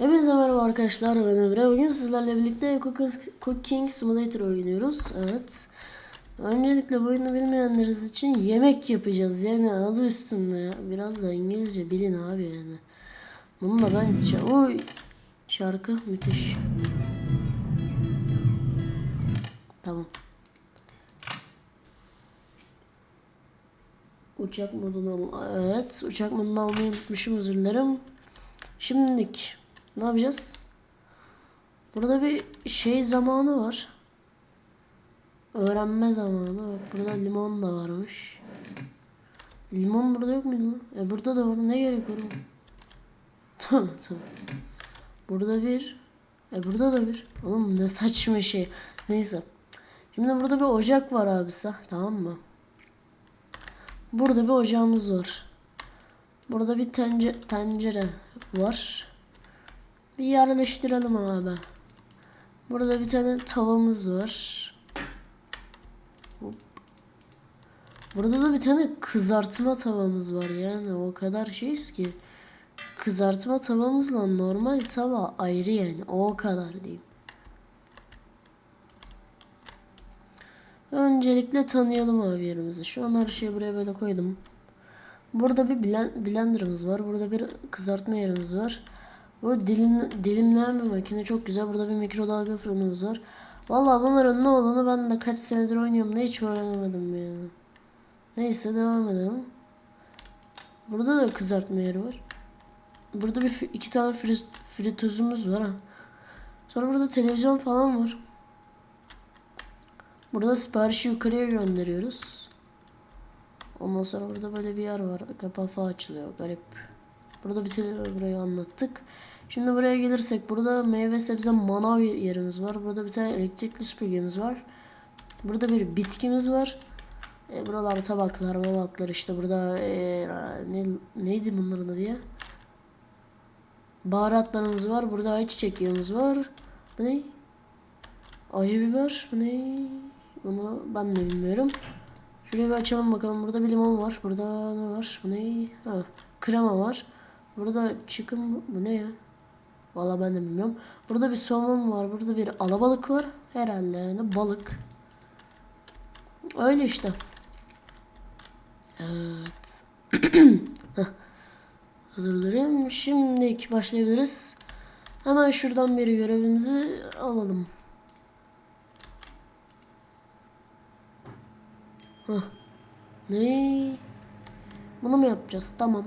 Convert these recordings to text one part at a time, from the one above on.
Hepinize merhaba arkadaşlar ben Emre. Bugün sizlerle birlikte Cooking- Simulator oynuyoruz. Evet. Öncelikle bu oyunu bilmeyenleriniz için yemek yapacağız. Yani adı üstünde ya. Biraz da İngilizce bilin abi yani. Bununla ben Oy. Şarkı müthiş. Tamam. Uçak modunu al- Evet. Uçak modunu almayı unutmuşum özür dilerim. Şimdilik ne yapacağız? Burada bir şey zamanı var. Öğrenme zamanı. Bak burada limon da varmış. Limon burada yok muydu lan? E burada da var. Ne gerek var? Tamam tamam. Burada bir. E burada da bir. Oğlum ne saçma şey. Neyse. Şimdi burada bir ocak var abisi. Tamam mı? Burada bir ocağımız var. Burada bir tencere, tencere var. Bir yerleştirelim abi. Burada bir tane tavamız var. Hop. Burada da bir tane kızartma tavamız var yani o kadar şeyiz ki. Kızartma tavamızla normal tava ayrı yani o kadar diyeyim. Öncelikle tanıyalım abi yerimizi. Şu an her şeyi buraya böyle koydum. Burada bir blen- blenderımız var. Burada bir kızartma yerimiz var. Bu dilim, dilimleyen bir makine çok güzel. Burada bir mikrodalga fırınımız var. Vallahi bunların ne olduğunu ben de kaç senedir oynuyorum da hiç öğrenemedim yani. Neyse devam edelim. Burada da kızartma yeri var. Burada bir iki tane frit, fritözümüz var ha. Sonra burada televizyon falan var. Burada siparişi yukarıya gönderiyoruz. Ondan sonra burada böyle bir yer var. Kapağı açılıyor. Garip. Burada bir burayı anlattık. Şimdi buraya gelirsek burada meyve sebze manav yerimiz var. Burada bir tane elektrikli süpürgemiz var. Burada bir bitkimiz var. E, buralar tabaklar, mabaklar işte burada e, ne, neydi bunların adı ya? Baharatlarımız var. Burada ayçiçek yağımız var. Bu ne? Acı biber. Bu ne? Bunu ben de bilmiyorum. Şurayı bir açalım bakalım. Burada bir limon var. Burada ne var? Bu ne? Ha, krema var. Burada çıkın bu ne ya? Valla ben de bilmiyorum. Burada bir somon var. Burada bir alabalık var. Herhalde yani balık. Öyle işte. Evet. Dilerim. Şimdi başlayabiliriz. Hemen şuradan bir görevimizi alalım. Hah. Ne? Bunu mu yapacağız? Tamam.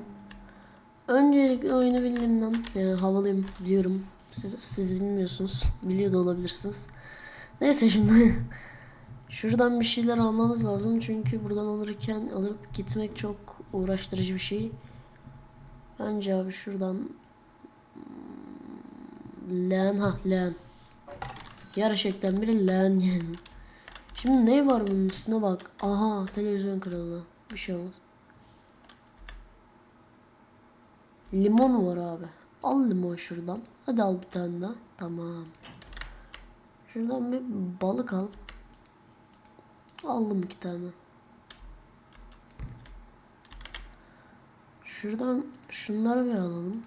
Öncelikle oyunu bildiğimden yani havalıyım biliyorum. Siz, siz bilmiyorsunuz. Biliyor da olabilirsiniz. Neyse şimdi şuradan bir şeyler almamız lazım. Çünkü buradan alırken alıp gitmek çok uğraştırıcı bir şey. Bence abi şuradan leğen ha leğen. Gerçekten biri leğen yani. Şimdi ne var bunun üstüne bak. Aha televizyon kırıldı. Bir şey olmaz. Limon var abi. Al limon şuradan. Hadi al bir tane daha. Tamam. Şuradan bir balık al. Aldım iki tane. Şuradan şunları bir alalım.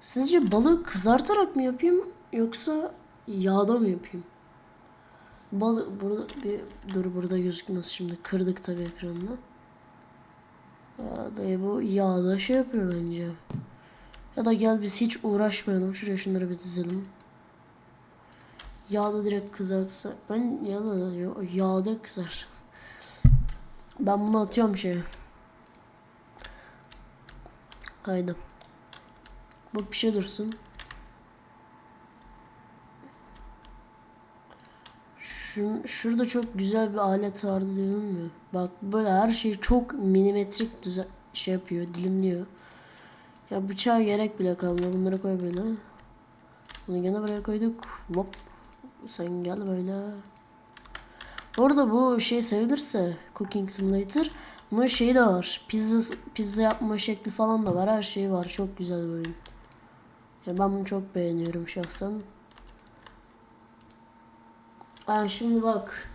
Sizce balığı kızartarak mı yapayım yoksa yağda mı yapayım? Balık burada bir dur burada gözükmez şimdi. Kırdık tabii ekranını. Ya dayı bu yağda şey yapıyor bence. Ya da gel biz hiç uğraşmayalım. Şuraya şunları bir dizelim. Yağda direkt kızartsa. Ben yağda yağda kızar. Ben bunu atıyorum şeye. Haydi. Bu bir şey dursun. Şun, şurada çok güzel bir alet vardı diyorum ya. Bak böyle her şey çok milimetrik düzen şey yapıyor, dilimliyor. Ya bıçağa gerek bile kalmıyor. Bunları koy böyle. Bunu gene buraya koyduk. Hop. Sen gel böyle. Bu arada bu şey sevilirse Cooking Simulator bunun şeyi de var. Pizza pizza yapma şekli falan da var. Her şey var. Çok güzel bir oyun. Ya ben bunu çok beğeniyorum şahsen. Aa, şimdi bak.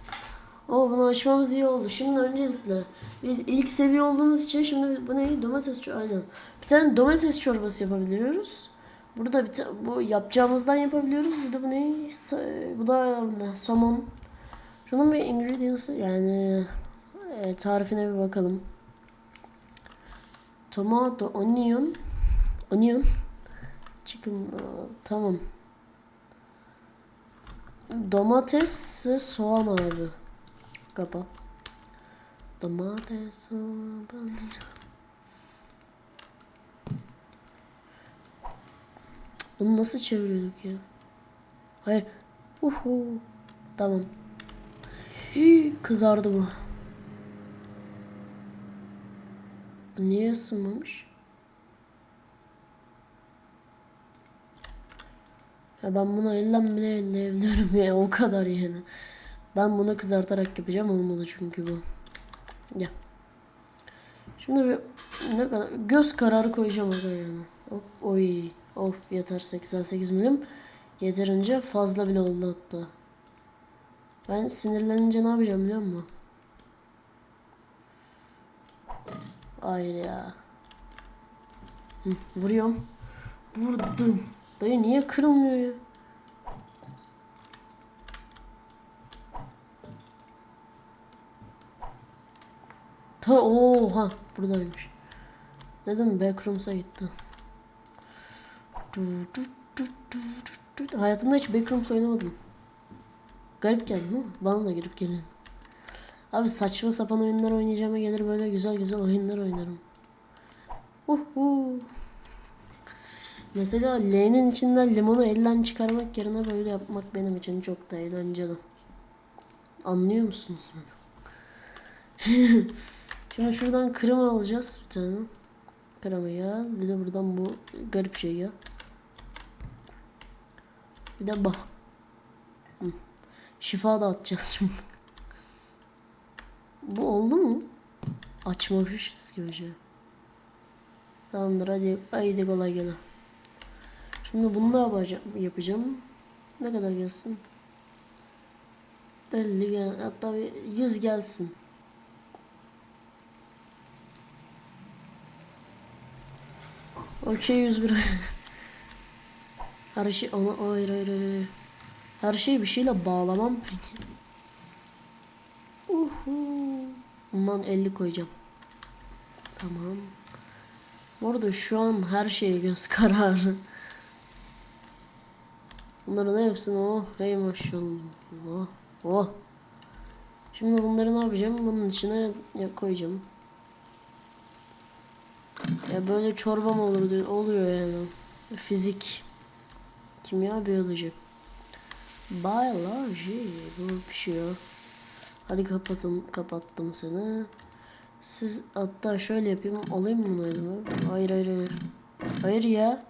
O bunu açmamız iyi oldu. Şimdi öncelikle biz ilk seviye olduğumuz için şimdi bu ne? Domates çu- aynen. Bir tane domates çorbası yapabiliyoruz. Burada bir bu yapacağımızdan yapabiliyoruz. Burada bu ne? Bu da somon. Şunun bir ingredients'ı yani e, tarifine bir bakalım. Tomato, onion, onion, chicken, tamam. Domates ve soğan abi. Kapa. Domates, soğan, patlıcan. Bunu nasıl çeviriyorduk ya? Hayır. Uhu. Tamam. Hii, Kızardı. Bu niye ısınmamış? Ya ben bunu ellen bile elleyebiliyorum ya o kadar yani. Ben bunu kızartarak yapacağım olmalı çünkü bu. Ya. Şimdi bir ne kadar göz kararı koyacağım orada yani. Hop, oy. Of yeter 88 milim. Yeterince fazla bile oldu hatta. Ben sinirlenince ne yapacağım biliyor musun? Hayır ya. Hı, vuruyorum. Vurdum. Dayı niye kırılmıyor ya? Ta oha buradaymış. Dedim Backrooms'a gitti. Du- du- Hayatımda hiç Backrooms oynamadım. Garip geldi değil mi? Bana da garip geliyor. Abi saçma sapan oyunlar oynayacağıma gelir böyle güzel güzel oyunlar oynarım. Uhu. Mesela L'nin içinden limonu elden çıkarmak yerine böyle yapmak benim için çok da eğlenceli. Anlıyor musunuz beni? Şimdi şuradan krema alacağız bir tane. Kremayı al. Bir de buradan bu garip şeyi al. Bir de bah. Şifa da atacağız şimdi. Bu oldu mu? Açmamışız ki hoca. Tamamdır hadi haydi kolay gele. Şimdi bunu da yapacağım, yapacağım. Ne kadar gelsin? 50 gel hatta bir 100 gelsin. Okey 101. Her şey ona hayır hayır hayır. Her şeyi bir şeyle bağlamam peki. Uhu. Bundan 50 koyacağım. Tamam. Bu arada şu an her şeye göz kararı. Bunların hepsini oh hey maşallah. Oh. Şimdi bunları ne yapacağım? Bunun içine ya koyacağım. Ya böyle çorba mı olur diyor. Oluyor yani. Fizik. Kimya, biyoloji. Biyoloji. Bu pişiyor. Hadi kapatım, kapattım seni. Siz hatta şöyle yapayım. Alayım mı bunu? Hayır hayır hayır. Hayır ya.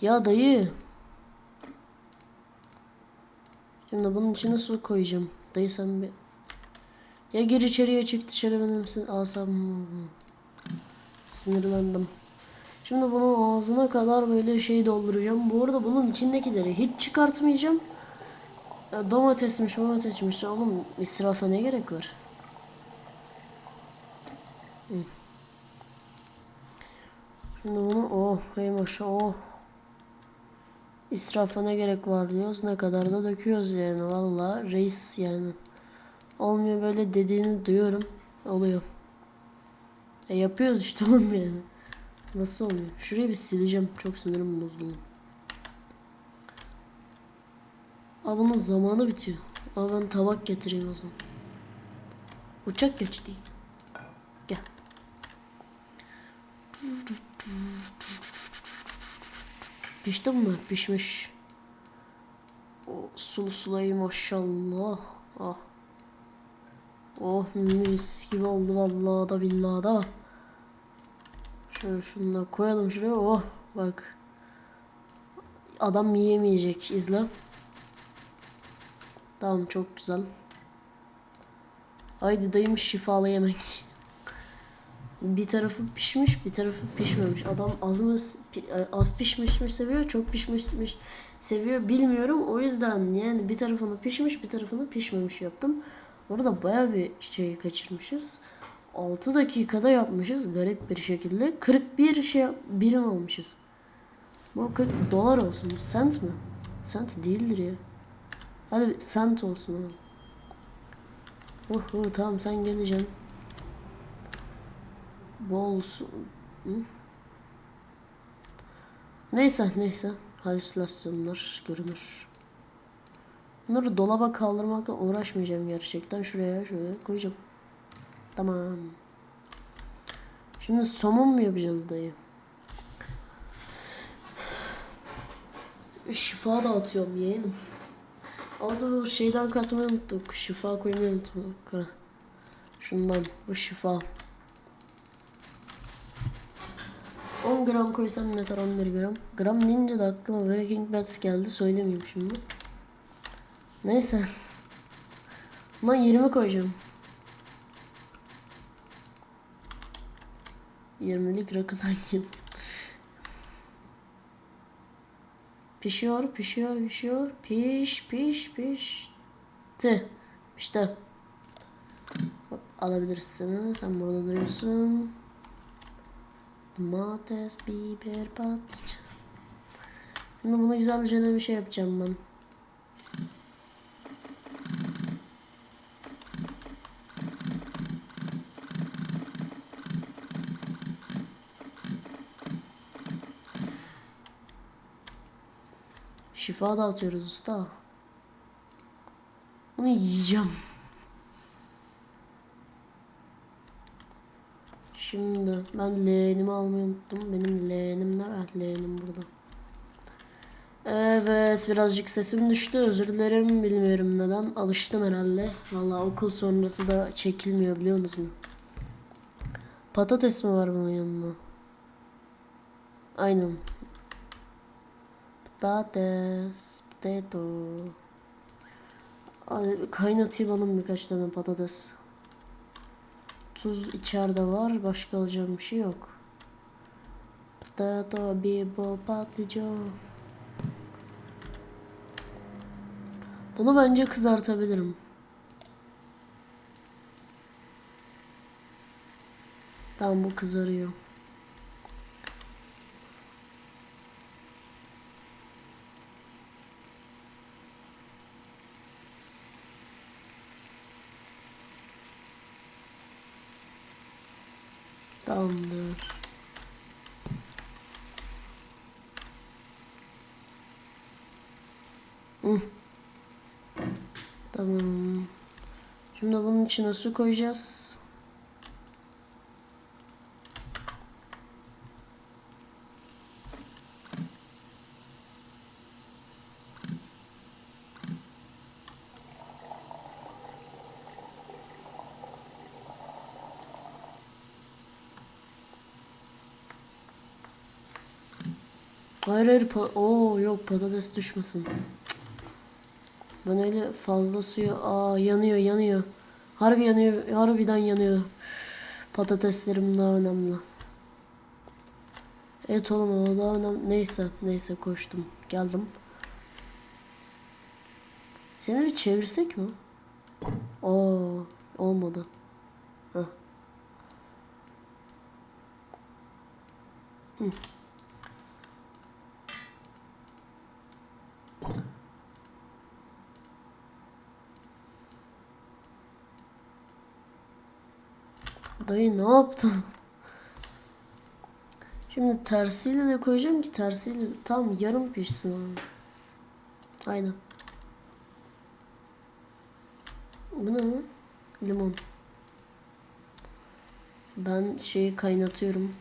Ya dayı. Şimdi bunun içine su koyacağım. Dayı sen bir... Ya gir içeriye çık dışarı benim sin asabım. Sinirlendim. Şimdi bunu ağzına kadar böyle şey dolduracağım. Bu arada bunun içindekileri hiç çıkartmayacağım. Ya domatesmiş domatesmiş. Oğlum israfa ne gerek var? Şimdi bunu oh hey maşallah oh. İsrafa ne gerek var diyoruz. Ne kadar da döküyoruz yani. Valla reis yani. Olmuyor böyle dediğini duyuyorum. Oluyor. E yapıyoruz işte oğlum yani. Nasıl oluyor? Şurayı bir sileceğim. Çok sinirim bozuldu. Aa bunun zamanı bitiyor. Aa ben tabak getireyim o zaman. Uçak geçti. Gel. Pişti mi? Pişmiş. O sulu sulayı maşallah. Ah. Oh mis gibi oldu vallahi da billahi da. Şöyle şunu da koyalım şuraya. Oh bak. Adam yiyemeyecek. izle. Tamam çok güzel. Haydi dayım şifalı yemek. Bir tarafı pişmiş, bir tarafı pişmemiş. Adam az mı pi- az pişmiş mi seviyor, çok pişmiş mi seviyor bilmiyorum. O yüzden yani bir tarafını pişmiş, bir tarafını pişmemiş yaptım. Orada baya bir şey kaçırmışız. 6 dakikada yapmışız garip bir şekilde. 41 şey birim almışız. Bu 40 dolar olsun. Sent mi? Sent değildir ya. Hadi sent olsun ama. Uhu tamam sen geleceksin. Bol su. Neyse neyse. Halüsinasyonlar görünür. Bunları dolaba kaldırmakla uğraşmayacağım gerçekten. Şuraya şuraya koyacağım. Tamam. Şimdi somun mu yapacağız dayı? Şifa da atıyorum yeğenim. Ama da bu şeyden katmayı unuttuk. Şifa koymayı unuttuk. Şundan. Bu şifa. 10 gram koysam yeter 11 gram. Gram deyince de aklıma Breaking Bad geldi. Söylemeyeyim şimdi. Neyse. Buna 20 koyacağım. 20'lik rakı sanki. Pişiyor, pişiyor, pişiyor. Piş, piş, piş. Tı. İşte. Hop, alabilirsin. Sen burada duruyorsun. Domates, biber, patlıcan. Bunu güzelce bir şey yapacağım ben. Şifa dağıtıyoruz usta. Bunu yiyeceğim. Şimdi ben leğenimi almayı unuttum. Benim leğenim nerede? Leğenim burada. Evet birazcık sesim düştü. Özür dilerim. Bilmiyorum neden. Alıştım herhalde. Vallahi okul sonrası da çekilmiyor biliyor musunuz? Patates mi var bunun yanında? Aynen. Patates. Potato. Kaynatayım onun birkaç tane patates. Tuz içeride var. Başka alacağım bir şey yok. Potato, bibo, patlıcan. Bunu bence kızartabilirim. Tamam bu kızarıyor. Tamamdır. Hı. Tamam. Şimdi bunun içine su koyacağız. Hayır hayır Oo yok patates düşmesin. Ben öyle fazla suyu aa yanıyor yanıyor. Harbi yanıyor harbiden yanıyor. Patateslerim daha önemli. Evet oğlum o daha önemli. Neyse neyse koştum. Geldim. Seni bir çevirsek mi? Oo olmadı. Heh. Hı. Dayı ne yaptın? Şimdi tersiyle de koyacağım ki tersiyle tam yarım pişsin ama. Aynen. Bu ne? Limon. Ben şeyi kaynatıyorum.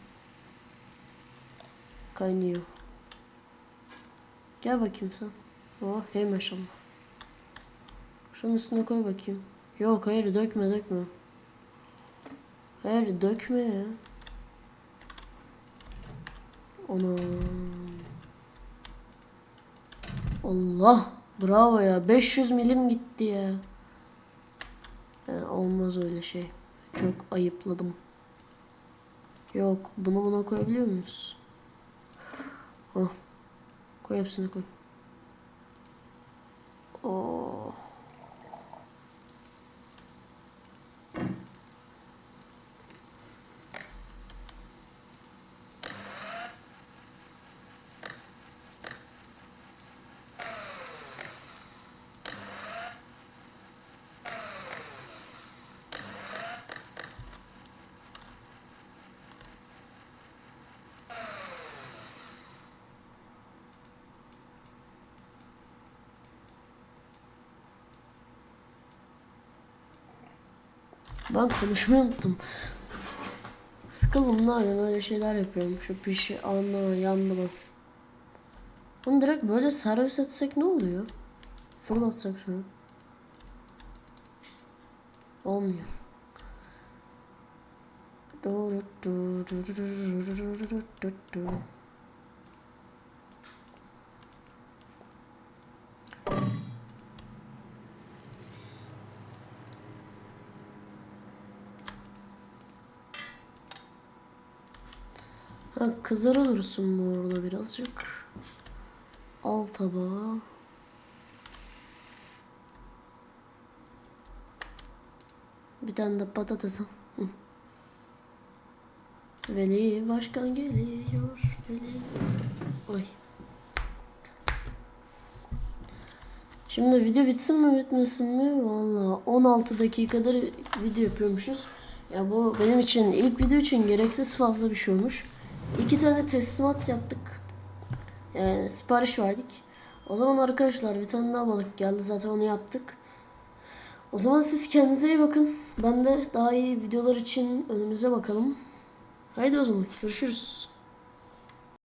Kaynıyor. Gel bakayım sen. Oh hey maşallah. Şunun üstüne koy bakayım. Yok hayır dökme dökme. Hayır dökme ya. Ana. Allah. Bravo ya. 500 milim gitti ya. Yani olmaz öyle şey. Çok ayıpladım. Yok. Bunu buna koyabiliyor muyuz? Hah. Koy hepsini koy. Oo. Ben konuşmayı unuttum. Sıkıldım ne yapayım öyle şeyler yapıyorum. Şu pişi anla yandı mı? Bunu direkt böyle servis etsek ne oluyor? Fırlatsak şunu. Olmuyor. Ha, kızar olursun arada birazcık. Al tabağa. Bir tane de patates al. Veli başkan geliyor. Veli. Oy. Şimdi video bitsin mi bitmesin mi? Valla 16 dakikadır video yapıyormuşuz. Ya bu benim için ilk video için gereksiz fazla bir şey olmuş. İki tane teslimat yaptık. Yani sipariş verdik. O zaman arkadaşlar bir tane daha balık geldi zaten onu yaptık. O zaman siz kendinize iyi bakın. Ben de daha iyi videolar için önümüze bakalım. Haydi o zaman görüşürüz.